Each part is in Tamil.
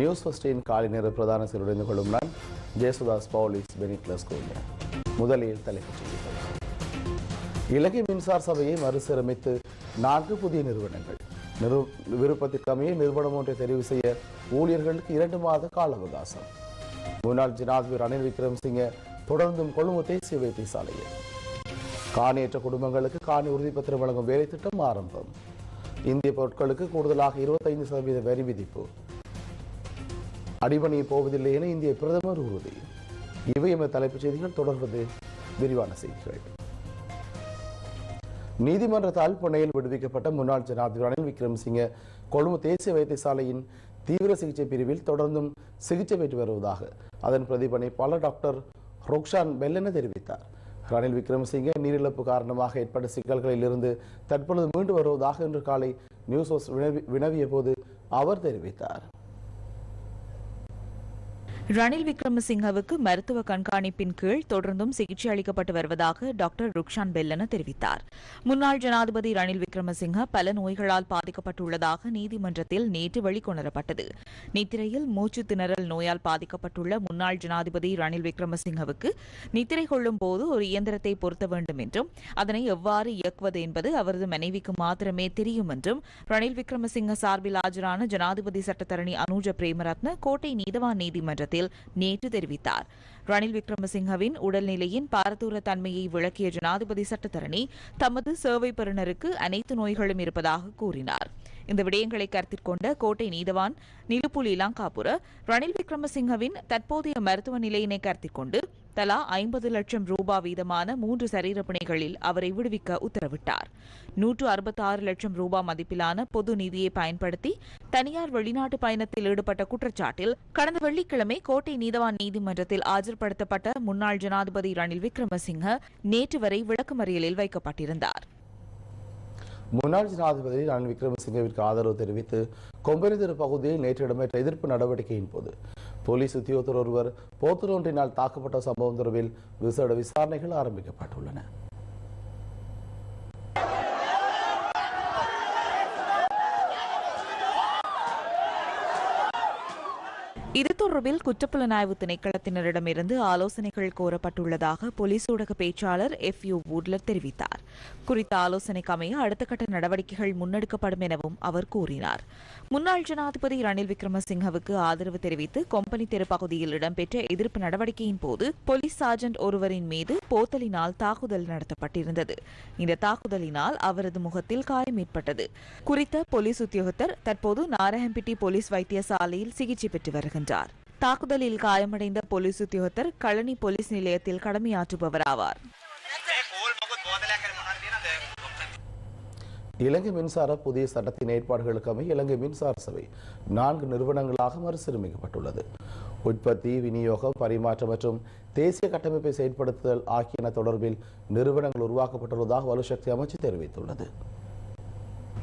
நியூஸ் ஃபஸ்டின் காலை நேர பிரதான சிறுடைந்து கொள்ளும் நான் ஜேசுதாஸ் பவுலிஸ் பெனிக்லஸ் கோவியா முதலில் தலைப்புச் செய்திகள். இலங்கை மின்சார சபையை மறுசீரமைத்து நான்கு புதிய நிறுவனங்கள். நிறு விருப்பத்திற்கமைய நிறுவனம் ஒன்றை தெரிவு செய்ய ஊழியர்களுக்கு இரண்டு மாத கால அவகாசம். முன்னாள் ஜனாதிபதி ரணில் விக்ரமசிங்க தொடர்ந்தும் கொழும்பு தேசிய வைத்தியசாலையில் காணியற்ற குடும்பங்களுக்கு காணி உறுதிப்பத்திரம் வழங்கும் வேலை திட்டம் ஆரம்பம். இந்திய பொருட்களுக்கு கூடுதலாக இருபத்தைந்து சதவீத வரி விதிப்பு. அடிபணிய போவதில்லை என இந்திய பிரதமர் உறுதி. இவை எமது தலைப்புச் செய்திகள் தொடர்வது விரிவான செய்திகள். நீதிமன்றத்தால் புனையில் விடுவிக்கப்பட்ட முன்னாள் ஜனாதிபதி ரணில் விக்ரமசிங்க கொழும்பு தேசிய வைத்தியசாலையின் தீவிர சிகிச்சை பிரிவில் தொடர்ந்தும் சிகிச்சை பெற்று வருவதாக அதன் பிரதிபலிப்பாளர் டாக்டர் ரோக்ஷான் பெல்லென தெரிவித்தார். ரணில் விக்ரமசிங்க நீரிழப்பு காரணமாக ஏற்பட்ட சிக்கல்களில் இருந்து தற்பொழுது மீண்டு வருவதாக இன்று காலை நியூஸ் ஹவுஸ் வினவி- வினவிய போது அவர் தெரிவித்தார். ரணில் விக்ரமசிங்கவுக்கு மருத்துவ கண்காணிப்பின் கீழ் தொடர்ந்தும் சிகிச்சை அளிக்கப்பட்டு வருவதாக டாக்டர் ருக்ஷான் பெல்லன தெரிவித்தார். முன்னாள் ஜனாதிபதி ரணில் விக்ரமசிங்க பல நோய்களால் பாதிக்கப்பட்டுள்ளதாக நீதிமன்றத்தில் நேற்று வெளிக்கொணரப்பட்டது. நித்திரையில் மூச்சு திணறல் நோயால் பாதிக்கப்பட்டுள்ள முன்னாள் ஜனாதிபதி ரணில் விக்ரமசிங்கவுக்கு நித்திரை கொள்ளும் போது ஒரு இயந்திரத்தை பொருத்த வேண்டும் என்றும் அதனை எவ்வாறு இயக்குவது என்பது அவரது மனைவிக்கு மாத்திரமே தெரியும் என்றும் ரணில் விக்ரமசிங்க சார்பில் ஆஜரான ஜனாதிபதி சட்டத்தரணி அனுஜ பிரேமரத்ன கோட்டை நீதவான் நீதிமன்றத்தில் கூட்டத்தில் நேற்று தெரிவித்தார். ரணில் விக்ரமசிங்கவின் உடல்நிலையின் பாரதூர தன்மையை விளக்கிய ஜனாதிபதி சட்டத்தரணி தமது சேவை பெறுநருக்கு அனைத்து நோய்களும் இருப்பதாக கூறினார். இந்த விடயங்களை கருத்தில் கொண்ட கோட்டை நீதவான் நிலுப்புலி இலாங்காபுர ரணில் விக்ரமசிங்கவின் தற்போதைய மருத்துவ நிலையினை கருத்தில் கொண்டு தலா ஐம்பது லட்சம் ரூபா வீதமான மூன்று சரீர பிணைகளில் அவரை விடுவிக்க உத்தரவிட்டார். நூற்று அறுபத்தாறு லட்சம் ரூபா மதிப்பிலான பொது நிதியை பயன்படுத்தி தனியார் வெளிநாட்டு பயணத்தில் ஈடுபட்ட குற்றச்சாட்டில் கடந்த வெள்ளிக்கிழமை கோட்டை நீதவான் நீதிமன்றத்தில் ஆஜர்படுத்தப்பட்ட முன்னாள் ஜனாதிபதி ரணில் விக்ரமசிங்க நேற்று வரை விளக்கமறியலில் வைக்கப்பட்டிருந்தார். முன்னாள் ஜனாதிபதி ரணில் விக்ரமசிங்கவிற்கு ஆதரவு தெரிவித்து கொம்பனி பகுதியில் நேற்று இடம்பெற்ற எதிர்ப்பு நடவடிக்கையின் போது போலீஸ் உத்தியோகத்தர் ஒருவர் போத்தர் ஒன்றினால் தாக்கப்பட்ட சம்பவம் தொடர்பில் விசேட விசாரணைகள் ஆரம்பிக்கப்பட்டுள்ளன. இது தொடர்பில் குற்றப்புலனாய்வு திணைக்களத்தினரிடமிருந்து ஆலோசனைகள் கோரப்பட்டுள்ளதாக போலீஸ் ஊடக பேச்சாளர் எஃப் யூ வூட்லர் தெரிவித்தார். குறித்த ஆலோசனைக்கு அமைய அடுத்த கட்ட நடவடிக்கைகள் முன்னெடுக்கப்படும் எனவும் அவர் கூறினார். முன்னாள் ஜனாதிபதி ரணில் விக்ரமசிங்கவுக்கு ஆதரவு தெரிவித்து கொம்பனி தெரு பகுதியில் இடம்பெற்ற எதிர்ப்பு நடவடிக்கையின் போது போலீஸ் சார்ஜென்ட் ஒருவரின் மீது போத்தலினால் தாக்குதல் நடத்தப்பட்டிருந்தது. இந்த தாக்குதலினால் அவரது முகத்தில் காயம் ஏற்பட்டது. குறித்த போலீஸ் உத்தியோகத்தர் தற்போது நாராயம்பட்டி போலீஸ் வைத்தியசாலையில் சிகிச்சை பெற்று வருகின்றார். தாக்குதலில் காயமடைந்த போலீஸ் உத்தியோகத்தர் களனி போலீஸ் நிலையத்தில் கடமையாற்றுபவர் ஆவார் இலங்கை மின்சார புதிய சட்டத்தின் ஏற்பாடுகளுக்கமை இலங்கை மின்சார சபை நான்கு நிறுவனங்களாக மறுசீரமைக்கப்பட்டுள்ளது. உற்பத்தி விநியோகம் பரிமாற்றம் மற்றும் தேசிய கட்டமைப்பை செயற்படுத்துதல் ஆகியன தொடர்பில் நிறுவனங்கள் உருவாக்கப்பட்டுள்ளதாக வலுசக்தி அமைச்சு தெரிவித்துள்ளது.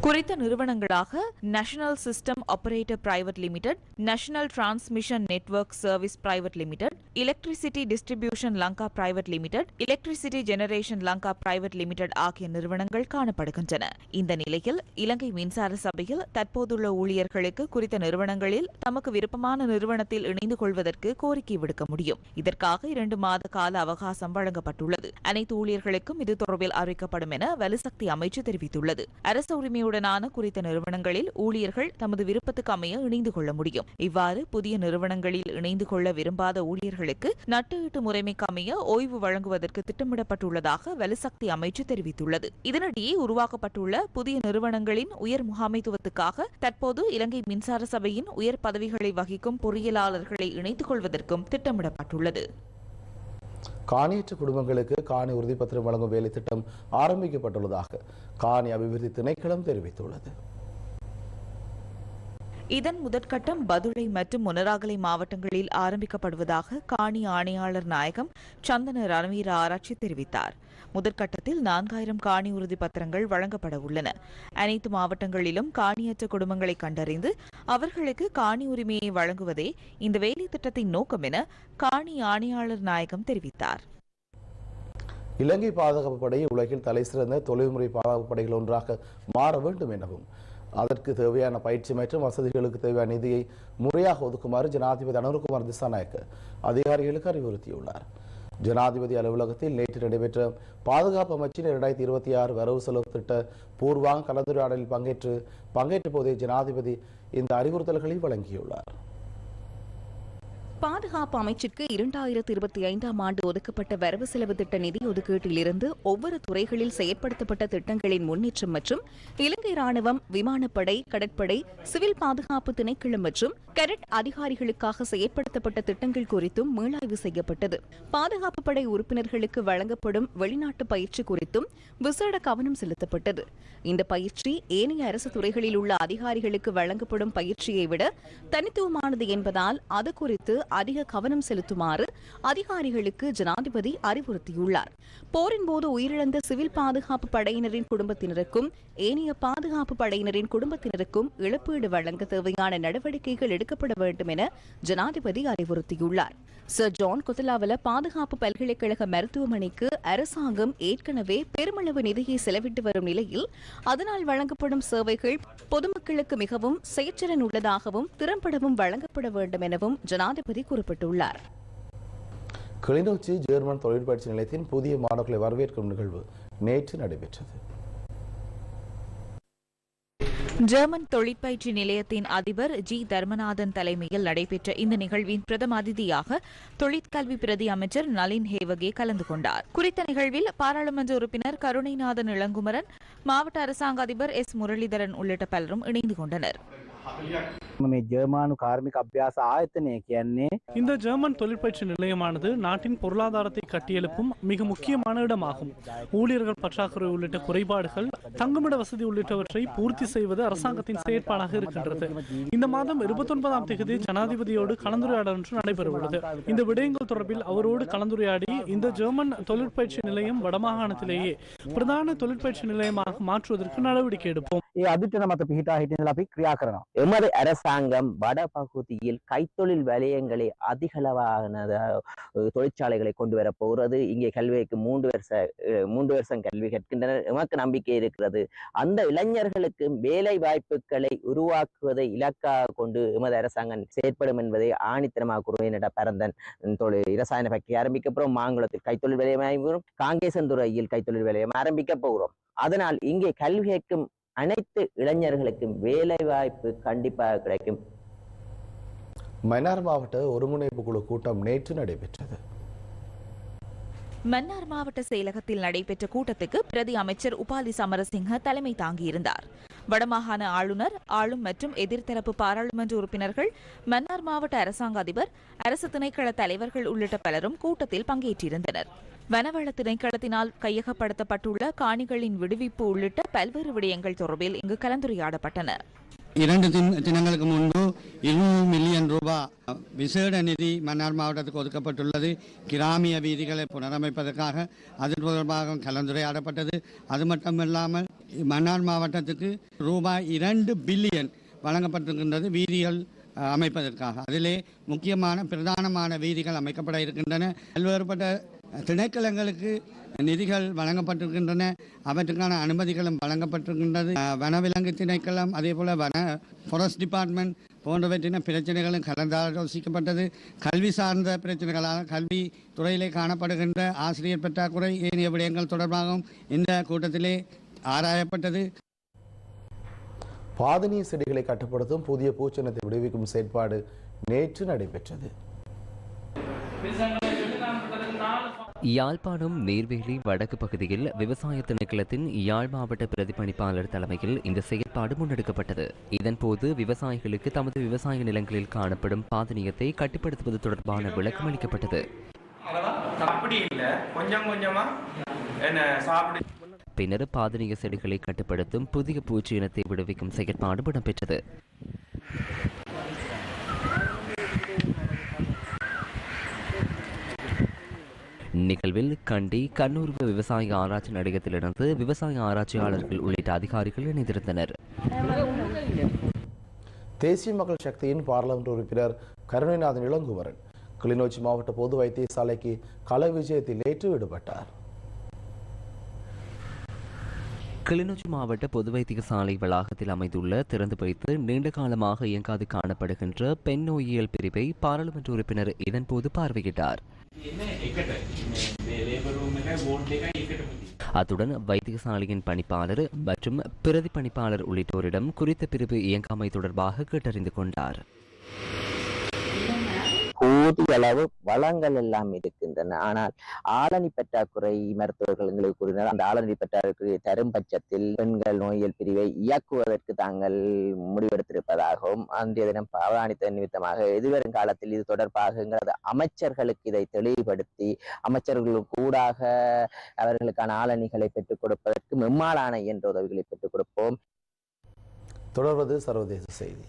குறித்த நிறுவனங்களாக national system operator private limited national transmission network service private limited electricity distribution Lanka private limited electricity generation Lanka private limited ஆகிய நிறுவனங்கள் காணப்படுகின்றன. இந்த நிலையில் இலங்கை மின்சார சபையில் தற்போதுள்ள ஊழியர்களுக்கு குறித்த நிறுவனங்களில் தமக்கு விருப்பமான நிறுவனத்தில் இணைந்து கொள்வதற்கு கோரிக்கை விடுக்க முடியும். இதற்காக இரண்டு மாத கால அவகாசம் வழங்கப்பட்டுள்ளது. அனைத்து ஊழியர்களுக்கும் இது தொடர்பில் அறிவிக்கப்படும் என வலுசக்தி அமைச்சு தெரிவித்துள்ளது. அரசு உரிமையுடனான குறித்த நிறுவனங்களில் ஊழியர்கள் தமது விருப்பத்துக்கு அமைய இணைந்து கொள்ள முடியும். இவ்வாறு புதிய நிறுவனங்களில் இணைந்து கொள்ள விரும்பாத ஊழியர்களுக்கு நட்டுஈட்டு முறைமைக்கு அமைய ஓய்வு வழங்குவதற்கு திட்டமிடப்பட்டுள்ளதாக வலுசக்தி அமைச்சு தெரிவித்துள்ளது. இதனிடையே உருவாக்கப்பட்டுள்ள புதிய நிறுவனங்களின் உயர் முகாமைத்துவத்துக்காக தற்போது இலங்கை மின்சார சபையின் உயர் பதவிகளை வகிக்கும் பொறியியலாளர்களை இணைத்துக் கொள்வதற்கும் திட்டமிடப்பட்டுள்ளது. காணியற்ற குடும்பங்களுக்கு காணி உறுதிப்பத்திரம் வழங்கும் வேலை திட்டம் ஆரம்பிக்கப்பட்டுள்ளதாக காணி அபிவிருத்தி திணைக்களம் தெரிவித்துள்ளது. இதன் முதற்கட்டம் பதுளை மற்றும் முனராகலை மாவட்டங்களில் ஆரம்பிக்கப்படுவதாக காணி ஆணையாளர் நாயகம் சந்தன ரணவீர ஆராய்ச்சி தெரிவித்தார். முதற்கட்டத்தில் நான்காயிரம் காணி உறுதி பத்திரங்கள் வழங்கப்பட உள்ளன. அனைத்து மாவட்டங்களிலும் காணியற்ற குடும்பங்களை கண்டறிந்து அவர்களுக்கு காணி உரிமையை வழங்குவதே இந்த வேலை திட்டத்தின் நோக்கம் என காணி ஆணையாளர் நாயகம் தெரிவித்தார். இலங்கை பாதுகாப்பு படை உலகில் தலை சிறந்த தொழில்முறை பாதுகாப்பு படைகள் ஒன்றாக மாற வேண்டும் எனவும் அதற்கு தேவையான பயிற்சி மற்றும் வசதிகளுக்கு தேவையான நிதியை முறையாக ஒதுக்குமாறு ஜனாதிபதி அனுர்குமார் திசாநாயக்க அதிகாரிகளுக்கு அறிவுறுத்தியுள்ளார். ஜனாதிபதி அலுவலகத்தில் நேற்று நடைபெற்ற பாதுகாப்பு அமைச்சின் இரண்டாயிரத்தி இருபத்தி ஆறு வரவு செலவு திட்ட பூர்வாங்க கலந்துரையாடலில் பங்கேற்று பங்கேற்ற போதே ஜனாதிபதி இந்த அறிவுறுத்தல்களை வழங்கியுள்ளார். பாதுகாப்பு அமைச்சிற்கு இரண்டாயிரத்தி இருபத்தி ஐந்தாம் ஆண்டு ஒதுக்கப்பட்ட வரவு செலவு திட்ட நிதி ஒதுக்கீட்டிலிருந்து ஒவ்வொரு துறைகளில் செயற்படுத்தப்பட்ட திட்டங்களின் முன்னேற்றம் மற்றும் இலங்கை ராணுவம் விமானப்படை கடற்படை சிவில் பாதுகாப்பு திணைக்களம் மற்றும் கரட் அதிகாரிகளுக்காக செயற்படுத்தப்பட்ட திட்டங்கள் குறித்தும் மீளாய்வு செய்யப்பட்டது. பாதுகாப்பு படை உறுப்பினர்களுக்கு வழங்கப்படும் வெளிநாட்டு பயிற்சி குறித்தும் விசேட கவனம் செலுத்தப்பட்டது. இந்த பயிற்சி ஏனைய அரசு துறைகளில் உள்ள அதிகாரிகளுக்கு வழங்கப்படும் பயிற்சியை விட தனித்துவமானது என்பதால் அது குறித்து அதிக கவனம் செலுத்துமாறு அதிகாரிகளுக்கு ஜனாதிபதி அறிவுறுத்தியுள்ளார். போரின் போது உயிரிழந்த சிவில் பாதுகாப்பு படையினரின் குடும்பத்தினருக்கும் ஏனைய பாதுகாப்பு படையினரின் குடும்பத்தினருக்கும் இழப்பீடு வழங்க தேவையான நடவடிக்கைகள் எடுக்கப்பட வேண்டும் என ஜனாதிபதி அறிவுறுத்தியுள்ளார். சர் ஜான் கொத்தலாவல பாதுகாப்பு பல்கலைக்கழக மருத்துவமனைக்கு அரசாங்கம் ஏற்கனவே பெருமளவு நிதியை செலவிட்டு வரும் நிலையில் அதனால் வழங்கப்படும் சேவைகள் பொதுமக்களுக்கு மிகவும் செயற்றிறன் உள்ளதாகவும் திறம்படவும் வழங்கப்பட வேண்டும் எனவும் ஜனாதிபதி குறிப்பிட்டுள்ளார். கிளிநொச்சி ஜெர்மன் தொழிற்பயிற்சி நிலையத்தின் புதிய மாணவர்களை வரவேற்கும் நிகழ்வு நேற்று நடைபெற்றது. ஜெர்மன் தொழிற்பயிற்சி நிலையத்தின் அதிபர் ஜி தர்மநாதன் தலைமையில் நடைபெற்ற இந்த நிகழ்வின் பிரதம அதிதியாக தொழிற்கல்வி பிரதி அமைச்சர் நளின் ஹேவகே கலந்து கொண்டார். குறித்த நிகழ்வில் பாராளுமன்ற உறுப்பினர் கருணைநாதன் இளங்குமரன் மாவட்ட அரசாங்க அதிபர் எஸ் முரளிதரன் உள்ளிட்ட பலரும் இணைந்து கொண்டனர். මේ ජර්මානු කාර්මික අභ්‍යාස ආයතනය කියන්නේ இந்த ஜெர்மன் தொழிற்பயிற்சி நிலையமானது நாட்டின் பொருளாதாரத்தை கட்டியெழுப்பும் மிக முக்கியமான இடமாகும் ஊழியர்கள் பற்றாக்குறை உள்ளிட்ட குறைபாடுகள் தங்குமிட வசதி உள்ளிட்டவற்றை பூர்த்தி செய்வது அரசாங்கத்தின் செயற்பாடாக இருக்கின்றது இந்த மாதம் இருபத்தொன்பதாம் தேதி ஜனாதிபதியோடு கலந்துரையாடல் ஒன்று நடைபெறவுள்ளது இந்த விடயங்கள் தொடர்பில் அவரோடு கலந்துரையாடி இந்த ஜெர்மன் தொழிற்பயிற்சி நிலையம் வடமாகாணத்திலேயே பிரதான தொழிற்பயிற்சி நிலையமாக மாற்றுவதற்கு நடவடிக்கை எடுப்போம் ඒ අධිටන මත පිහිටා හිටියදලා අපි ක්‍රියා කරනවා. அரசாங்கம் வட பகுதியில் கைத்தொழில் வலயங்களை அதிகளவான தொழிற்சாலைகளை கொண்டு வர போகிறது. இங்கே கல்விக்கு மூன்று வருஷ மூன்று வருஷம் கல்வி கற்கின்றனர். எமக்கு நம்பிக்கை இருக்கிறது. அந்த இளைஞர்களுக்கு வேலை வாய்ப்புகளை உருவாக்குவதை இலக்காக கொண்டு எமது அரசாங்கம் செயற்படும் என்பதை ஆணித்தனமாக கூறுவேன் என்ற பரந்தன் தொழில் இரசாயன ஃபேக்டரி ஆரம்பிக்க போகிறோம் மாங்குளத்தில் கைத்தொழில் வலயம் ஆரம்பிக்கிறோம் காங்கேசந்துறையில் கைத்தொழில் வலயம் ஆரம்பிக்க போகிறோம் அதனால் இங்கே கல்வி கேட்கும் அனைத்து இளைஞர்களுக்கும் வேலை வாய்ப்பு கண்டிப்பாக கிடைக்கும். மன்னார் மாவட்ட ஒருங்கிணைப்பு குழு கூட்டம் நேற்று நடைபெற்றது. மன்னார் மாவட்ட செயலகத்தில் நடைபெற்ற கூட்டத்துக்கு பிரதி அமைச்சர் உபாலி சமரசிங்க தலைமை தாங்கியிருந்தார். வடமாகாண ஆளுநர் ஆளும் மற்றும் எதிர்த்தரப்பு பாராளுமன்ற உறுப்பினர்கள் மன்னார் மாவட்ட அரசாங்க அதிபர் அரசு திணைக்கள தலைவர்கள் உள்ளிட்ட பலரும் கூட்டத்தில் பங்கேற்றிருந்தனர். வனவள திணைக்களத்தினால் கையகப்படுத்தப்பட்டுள்ள காணிகளின் விடுவிப்பு உள்ளிட்ட பல்வேறு விடயங்கள் தொடர்பில் இங்கு கலந்துரையாடப்பட்டன. இரண்டு தினங்களுக்கு முன்பு இருநூறு மில்லியன் ரூபாய் விசேட நிதி மன்னார் மாவட்டத்துக்கு ஒதுக்கப்பட்டுள்ளது. கிராமிய வீதிகளை புனரமைப்பதற்காக அது தொடர்பாக கலந்துரையாடப்பட்டது. அது மட்டுமில்லாமல் மன்னார் மாவட்டத்துக்கு ரூபாய் இரண்டு பில்லியன் வழங்கப்பட்டிருக்கின்றது வீதிகள் அமைப்பதற்காக. அதிலே முக்கியமான பிரதானமான வீதிகள் அமைக்கப்பட இருக்கின்றன. பல்வேறுபட்ட திணைக்களங்களுக்கு நிதிகள் வழங்கப்பட்டிருக்கின்றன. அவற்றுக்கான அனுமதிகளும் வழங்கப்பட்டிருக்கின்றது. வனவிலங்கு திணைக்களம் அதே போல் வன ஃபாரஸ்ட் டிபார்ட்மெண்ட் போன்றவற்றின பிரச்சனைகளும் கலந்தாலோசிக்கப்பட்டது. கல்வி சார்ந்த பிரச்சனைகளாக கல்வி துறையிலே காணப்படுகின்ற ஆசிரியர் பற்றாக்குறை ஏனைய விடயங்கள் தொடர்பாகவும் இந்த கூட்டத்திலே ஆராயப்பட்டது. பாதநீர் செடிகளை கட்டுப்படுத்தும் புதிய பூச்சனத்தை விடுவிக்கும் செயற்பாடு நேற்று நடைபெற்றது. யாழ்ப்பாணம் நீர்வேலி வடக்கு பகுதியில் விவசாய திணைக்களத்தின் யாழ் மாவட்ட பிரதிபலிப்பாளர் தலைமையில் இந்த செயற்பாடு முன்னெடுக்கப்பட்டது. இதன்போது விவசாயிகளுக்கு தமது விவசாய நிலங்களில் காணப்படும் பாதனியத்தை கட்டுப்படுத்துவது தொடர்பான விளக்கம் அளிக்கப்பட்டது. பின்னர் பாதனிய செடிகளை கட்டுப்படுத்தும் புதிய பூச்சி இனத்தை விடுவிக்கும் செயற்பாடு இடம்பெற்றது. நிகழ்வில் கண்டி கண்ணூர்வு விவசாய ஆராய்ச்சி நிலையத்திலிருந்து விவசாய ஆராய்ச்சியாளர்கள் உள்ளிட்ட அதிகாரிகள் இணைந்திருந்தனர். தேசிய மக்கள் சக்தியின் பாராளுமன்ற உறுப்பினர் கருணைநாதன் இளங்குமரன் கிளிநொச்சி மாவட்ட பொது வைத்தியசாலைக்கு கள விஜயத்தில் நேற்று ஈடுபட்டார் கிளிநொச்சி மாவட்ட பொது வைத்தியசாலை வளாகத்தில் அமைந்துள்ள திறந்து வைத்து நீண்ட காலமாக இயங்காது காணப்படுகின்ற பெண் நோயியல் பிரிவை பாராளுமன்ற உறுப்பினர் இதன்போது பார்வையிட்டார். அத்துடன் வைத்தியசாலையின் பணிப்பாளர் மற்றும் பிரதி பணிப்பாளர் உள்ளிட்டோரிடம் குறித்த பிரிவு இயங்காமை தொடர்பாக கேட்டறிந்து கொண்டார் போதிய அளவு வளங்கள் எல்லாம் இருக்கின்றன. ஆனால் ஆளணி பற்றாக்குறை மருத்துவர்கள் எங்களுக்கு கூறினர். அந்த ஆளணி பற்றாக்குறை தரும் பட்சத்தில் பெண்கள் நோயியல் பிரிவை இயக்குவதற்கு தாங்கள் முடிவெடுத்திருப்பதாகவும் அன்றைய தினம் அவதானித்த நிமித்தமாக எதிர்வரும் காலத்தில் இது தொடர்பாக எங்களது அமைச்சர்களுக்கு இதை தெளிவுபடுத்தி அமைச்சர்களுக்கு கூடாக அவர்களுக்கான ஆளணிகளை பெற்றுக் கொடுப்பதற்கு மெம்மாளான என்ற உதவிகளை பெற்றுக் கொடுப்போம். தொடர்வது சர்வதேச செய்தி.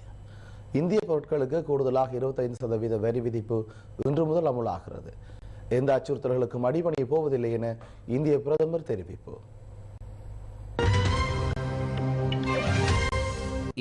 இந்திய பொருட்களுக்கு கூடுதலாக இருபத்தைந்து சதவீத வரி விதிப்பு இன்று முதல் அமுலாகிறது. எந்த அச்சுறுத்தல்களுக்கும் அடிபணி போவதில்லை என இந்திய பிரதமர் தெரிவிப்பு.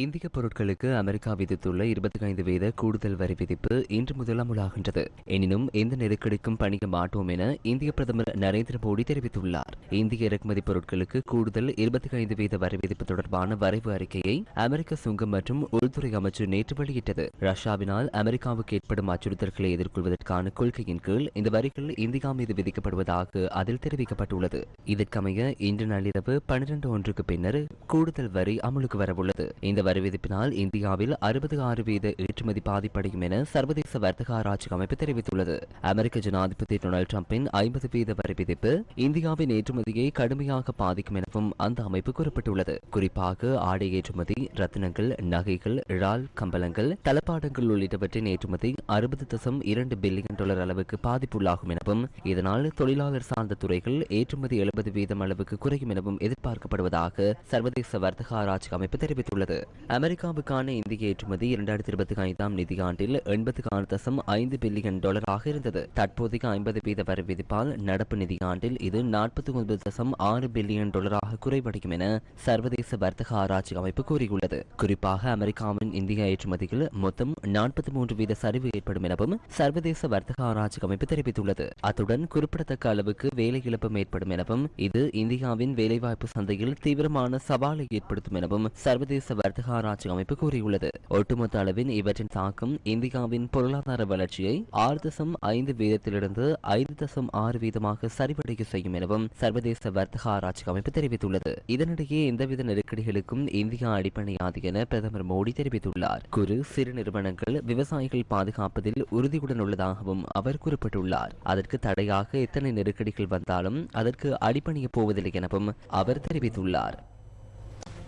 இந்திய பொருட்களுக்கு அமெரிக்கா விதித்துள்ள இருபத்தி ஐந்து வீத கூடுதல் வரி விதிப்பு இன்று முதல் அமுலாகின்றது. எனினும் எந்த நெருக்கடிக்கும் பணிக்க மாட்டோம் என இந்திய பிரதமர் நரேந்திர மோடி தெரிவித்துள்ளார். இந்திய இறக்குமதி பொருட்களுக்கு கூடுதல் இருபத்தி ஐந்து வீத வரி விதிப்பு தொடர்பான வரைவு அறிக்கையை அமெரிக்க சுங்கம் மற்றும் உள்துறை அமைச்சு நேற்று வெளியிட்டது. ரஷ்யாவினால் அமெரிக்காவுக்கு ஏற்படும் அச்சுறுத்தல்களை எதிர்கொள்வதற்கான கொள்கையின் கீழ் இந்த வரிகள் இந்தியா மீது விதிக்கப்படுவதாக அதில் தெரிவிக்கப்பட்டுள்ளது. இதற்கமைய இன்று நள்ளிரவு பனிரெண்டு ஒன்றுக்கு பின்னர் கூடுதல் வரி அமலுக்கு வரவுள்ளது. இந்த வரி விதிப்பினால் இந்தியாவில் அறுபது ஆறு வீத ஏற்றுமதி பாதிப்படையும் என சர்வதேச வர்த்தக ஆராய்ச்சி அமைப்பு தெரிவித்துள்ளது. அமெரிக்க ஜனாதிபதி டொனால்டு டிரம்பின் ஐம்பது வீத வரி விதிப்பு இந்தியாவின் ஏற்றுமதியை கடுமையாக பாதிக்கும் எனவும் அந்த அமைப்பு குறிப்பிட்டுள்ளது. குறிப்பாக ஆடை ஏற்றுமதி ரத்தினங்கள் நகைகள் இறால் கம்பளங்கள் தளபாடங்கள் உள்ளிட்டவற்றின் ஏற்றுமதி அறுபது தசம் இரண்டு பில்லியன் டாலர் அளவுக்கு பாதிப்புள்ளாகும் எனவும் இதனால் தொழிலாளர் சார்ந்த துறைகள் ஏற்றுமதி எழுபது வீதம் அளவுக்கு குறையும் எனவும் எதிர்பார்க்கப்படுவதாக சர்வதேச வர்த்தக ஆராய்ச்சி அமைப்பு தெரிவித்துள்ளது. அமெரிக்காவுக்கான இந்திய ஏற்றுமதி இரண்டாயிரத்தி இருபத்தி ஐந்தாம் நிதியாண்டில் எண்பத்தி ஆறு தசம் ஐந்து பில்லியன் டாலராக இருந்தது. தற்போதைய ஐம்பது வீத வரி விதிப்பால் நடப்பு நிதியாண்டில் இது நாற்பத்தி ஒன்பது தசம் ஆறு பில்லியன் டாலராக குறைவடையும் என சர்வதேச வர்த்தக ஆராய்ச்சி அமைப்பு கூறியுள்ளது. குறிப்பாக அமெரிக்காவின் இந்திய ஏற்றுமதியில் மொத்தம் நாற்பத்தி மூன்று வீத சரிவு ஏற்படும் எனவும் சர்வதேச வர்த்தக ஆராய்ச்சி அமைப்பு தெரிவித்துள்ளது. அத்துடன் குறிப்பிடத்தக்க அளவுக்கு வேலை இழப்பும் ஏற்படும் எனவும் இது இந்தியாவின் வேலைவாய்ப்பு சந்தையில் தீவிரமான சவாலை ஏற்படுத்தும் எனவும் சர்வதேச வர்த்தக ஆராய்ச்சி அமைப்பு கூறியுள்ளது. ஒட்டுமொத்த அளவில் இவற்றின் தாக்கம் இந்தியாவின் பொருளாதார வளர்ச்சியை ஆறு தசம் ஐந்து வீதத்திலிருந்து ஐந்து தசம் ஆறு வீதமாக சரிவடைய செய்யும் எனவும் சர்வதேச வர்த்தக ஆராய்ச்சி அமைப்பு தெரிவித்துள்ளது. இதனிடையே எந்தவித நெருக்கடிகளுக்கும் இந்தியா அடிப்படையாது என பிரதமர் மோடி தெரிவித்துள்ளார். குறு சிறு நிறுவனங்கள் விவசாயிகள் பாதுகாப்பதில் உறுதியுடன் உள்ளதாகவும் அவர் குறிப்பிட்டுள்ளார். அதற்கு தடையாக எத்தனை நெருக்கடிகள் வந்தாலும் அதற்கு அடிபணிய போவதில்லை எனவும் அவர் தெரிவித்துள்ளார்.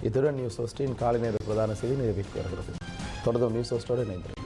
இத்துடன் நியூஸ் ஹோஸ்டின் காலை நேர பிரதான செய்தி நிறைவேற்றி வருகிறது. தொடர்ந்து நியூஸ் ஹோஸ்டோடு இணைந்திருக்கிறேன்